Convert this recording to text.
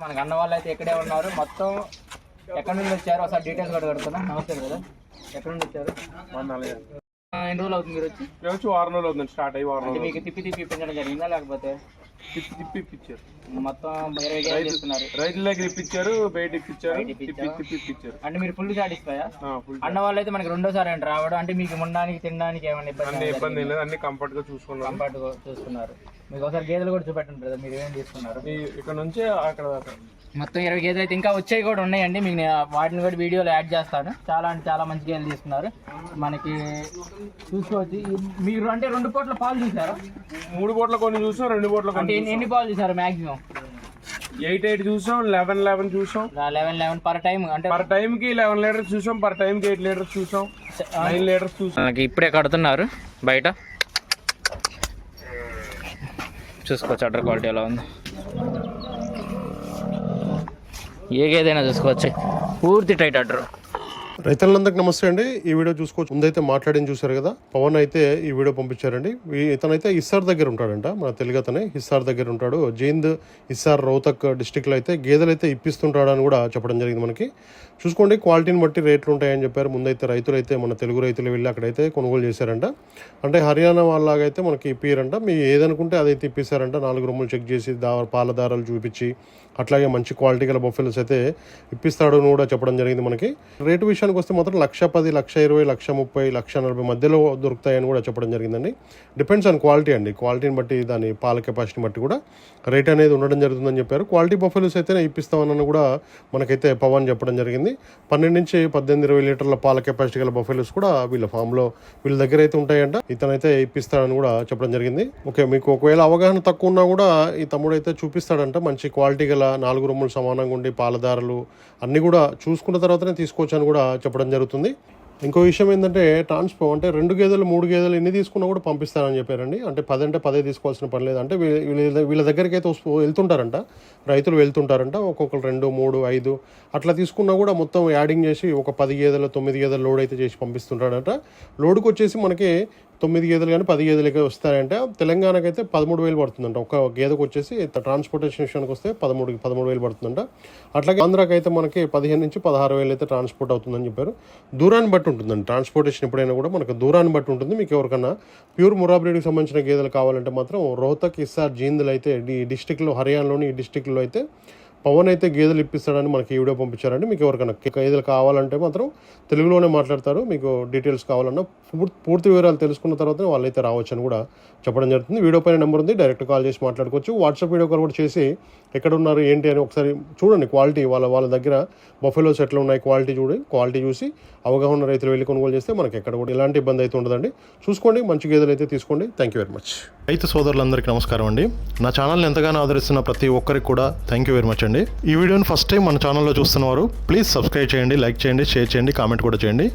మనకు అన్న వాళ్ళు అయితే ఇక్కడే ఉన్నారు. మొత్తం ఎక్కడి నుండి వచ్చారు ఒకసారి డీటెయిల్స్ కూడా కడుతున్నా నమస్తే బ్రదర్. ఎక్కడి నుండి వచ్చారు? ఎన్ని రోజులు అవుతుంది మీరు వచ్చి? మేము వచ్చి వారం రోజులు అవుతుంది స్టార్ట్ అయ్యి వారం రోజులు మీకు తిప్పి తిప్పి ఇప్పించడం జరిగిందా లేకపోతే? తిప్పి తిప్పి ఇప్పించారు. మొత్తం ఇరవై గేలు చేస్తున్నారు. రైతుల దగ్గర ఇప్పించారు బయట ఇప్పించారు తిప్పి ఇప్పించారు. తిప్పి ఇప్పించారు. అంటే మీరు ఫుల్ సాటిస్ఫై అన్న వాళ్ళు అయితే మనకి రెండోసారి అండి రావడం అంటే మీకు ఉండడానికి తినడానికి ఏమైనా ఇబ్బంది ఇబ్బంది లేదు అన్ని కంఫర్ట్గా చూసుకున్నాం కంఫర్ట్ చూసుకున్నారు. మీకు ఒకసారి గేదెలు కూడా చూపెట్టండి బ్రదర్ మీరు ఏం తీసుకున్నారు? ఇక్కడ నుంచి అక్కడ మొత్తం ఇరవై గేదెలు అయితే ఇంకా వచ్చేవి కూడా ఉన్నాయండి. మీకు నేను వాటిని కూడా వీడియోలో యాడ్ చేస్తాను. చాలా అంటే చాలా మంచి గేదెలు తీసుకున్నారు. మనకి చూసుకోవచ్చు. మీరు అంటే రెండు పూట్ల పాలు చూసారు? మూడు బోట్ల కొన్ని చూసాం రెండు బోట్ల అంటే కొన్ని ఎన్ని ఎన్ని పాలు చూసారు మాక్సిమం ఎయిట్ ఎయిట్ చూసాం లెవెన్ లెవెన్ చూసాం. లెవెన్ లెవెన్ పర్ టైం అంటే పర్ టైం కి లెవెన్ లీటర్స్ చూసాం పర్ టైం కి ఎయిట్ లీటర్స్ చూసాం నైన్ లీటర్స్ చూసాం. ఇప్పుడే కడుతున్నారు బయట. చూసుకోవచ్చు అడ్డర్ క్వాలిటీ ఎలా ఉంది. ఏ గేదైనా చూసుకోవచ్చు. పూర్తి టైట్ అటర్ రైతులందరికీ నమస్తే అండి. ఈ వీడియో చూసుకోవచ్చు. ముందైతే మాట్లాడని చూశారు కదా? పవన్ అయితే ఈ వీడియో పంపించారండి. ఈ- ఇతనైతే ఇస్సార్ దగ్గర ఉంటాడంట. మన తెలుగు అతనే ఇస్సార్ దగ్గర ఉంటాడు. జైంద్ ఇస్సార్ రోహతక్ డిస్టిక్లో అయితే గేదెలు అయితే ఇప్పిస్తుంటాడు అని కూడా చెప్పడం జరిగింది మనకి. చూసుకోండి క్వాలిటీని బట్టి రేట్లు ఉంటాయని చెప్పారు. ముందైతే రైతులు అయితే మన తెలుగు రైతులు వెళ్ళి అక్కడైతే కొనుగోలు చేశారంట. అంటే హర్యానా వాళ్ళలాగైతే మనకి ఇప్పిరంట. మీ ఏదనుకుంటే అదైతే ఇప్పిస్తారంట. నాలుగు రూములు చెక్ చేసి దా పాల దారాలు చూపించి అట్లాగే మంచి క్వాలిటీ గల బొఫెల్స్ అయితే ఇప్పిస్తాడు అని కూడా చెప్పడం జరిగింది మనకి. రేటు విషయం విషయానికి వస్తే మాత్రం లక్ష పది లక్ష ఇరవై లక్ష ముప్పై లక్ష నలభై మధ్యలో దొరుకుతాయని కూడా చెప్పడం జరిగిందండి. డిపెండ్స్ ఆన్ క్వాలిటీ అండి. క్వాలిటీని బట్టి దాని పాల కెపాసిటీని బట్టి కూడా రేట్ అనేది ఉండడం జరుగుతుందని చెప్పారు. క్వాలిటీ బొఫెల్స్ అయితే ఇప్పిస్తామని కూడా మనకైతే పవన్ చెప్పడం జరిగింది. పన్నెండు నుంచి పద్దెనిమిది ఇరవై లీటర్ల పాల కెపాసిటీ గల బొఫెల్స్ కూడా వీళ్ళ ఫామ్లో వీళ్ళ దగ్గర అయితే ఉంటాయంట. ఇతనైతే ఇప్పిస్తాడని కూడా చెప్పడం జరిగింది. ఓకే మీకు ఒకవేళ అవగాహన తక్కువ ఉన్నా కూడా ఈ తమ్ముడు అయితే చూపిస్తాడంట. మంచి క్వాలిటీ గల నాలుగు రొమ్ములు సమానంగా ఉండి పాలదారలు అన్నీ కూడా చూసుకున్న తర్వాతనే తీసుకోవచ్చు అని కూడా చెప్పడం జరుగుతుంది. ఇంకో విషయం ఏంటంటే ట్రాన్స్పో అంటే రెండు గేదెలు మూడు గేదెలు ఎన్ని తీసుకున్నా కూడా పంపిస్తారని చెప్పారండి. అంటే పది అంటే పదే తీసుకోవాల్సిన పని లేదు. అంటే వీళ్ళ వీళ్ళ దగ్గరికి అయితే వెళ్తుంటారంట. రైతులు వెళ్తుంటారంట. ఒక్కొక్కరు రెండు మూడు ఐదు అట్లా తీసుకున్నా కూడా మొత్తం యాడింగ్ చేసి ఒక పది గేదెలు తొమ్మిది గేదెలు లోడ్ అయితే చేసి పంపిస్తుంటాడంట లోడ్కి వచ్చేసి మనకి తొమ్మిది గేదెలు కానీ పది గేదెలకి వస్తాయంటే తెలంగాణకైతే పదమూడు వేలు పడుతుందంట. ఒక గేదెకు వచ్చేసి ట్రాన్స్పోర్టేషన్ విషయానికి వస్తే పదమూడు పదమూడు వేలు పడుతుందంట. అట్లాగే ఆంధ్రాకి అయితే మనకి పదిహేను నుంచి పదహారు వేలు అయితే ట్రాన్స్పోర్ట్ అవుతుందని చెప్పారు. దూరాన్ని బట్టి ఉంటుందండి. ట్రాన్స్పోర్టేషన్ ఎప్పుడైనా కూడా మనకు దూరాన్ని బట్టి ఉంటుంది. మీకు ఎవరికైనా ప్యూర్ మురాబ్రీడ్కి సంబంధించిన గేదెలు కావాలంటే మాత్రం రోహతక్ ఇస్సార్ జీందులు అయితే ఈ డిస్టిక్లో హర్యానాలోని ఈ డిస్టిక్లో అయితే పవన్ అయితే గేదెలు ఇప్పిస్తాడని మనకి వీడియో పంపించారండి. మీకు ఎవరికైనా గేదెలు కావాలంటే మాత్రం తెలుగులోనే మాట్లాడతారు. మీకు డీటెయిల్స్ కావాలన్నా పూర్తి వివరాలు తెలుసుకున్న తర్వాత వాళ్ళైతే రావచ్చు అని కూడా చెప్పడం జరుగుతుంది. వీడియో పైన నెంబర్ ఉంది. డైరెక్ట్ కాల్ చేసి మాట్లాడుకోవచ్చు. వాట్సాప్ వీడియో కాల్ కూడా చేసి ఎక్కడ ఉన్నారు ఏంటి అని ఒకసారి చూడండి. క్వాలిటీ వాళ్ళ వాళ్ళ దగ్గర బఫెలోస్ ఎట్లా ఉన్నాయి. క్వాలిటీ చూడండి క్వాలిటీ చూసి అవగాహన ఉన్న రైతులు వెళ్ళి కొనుగోలు చేస్తే మనకి ఎక్కడ కూడా ఎలాంటి ఇబ్బంది అయితే ఉండదండి. చూసుకోండి. మంచి గేదెలు అయితే తీసుకోండి. థ్యాంక్ యూ వెరీ మచ్ రైతు సోదరులందరికీ నమస్కారం అండి. నా ఛానల్ని ఎంతగానో ఆదరిస్తున్న ప్రతి ఒక్కరికి కూడా థ్యాంక్ యూ వెరీ మచ్ అండి ఈ వీడియోని ఫస్ట్ టైం మన ఛానల్లో చూస్తున్నవారు ప్లీజ్ సబ్స్క్రైబ్ చేయండి లైక్ చేయండి షేర్ చేయండి కామెంట్ కూడా చేయండి.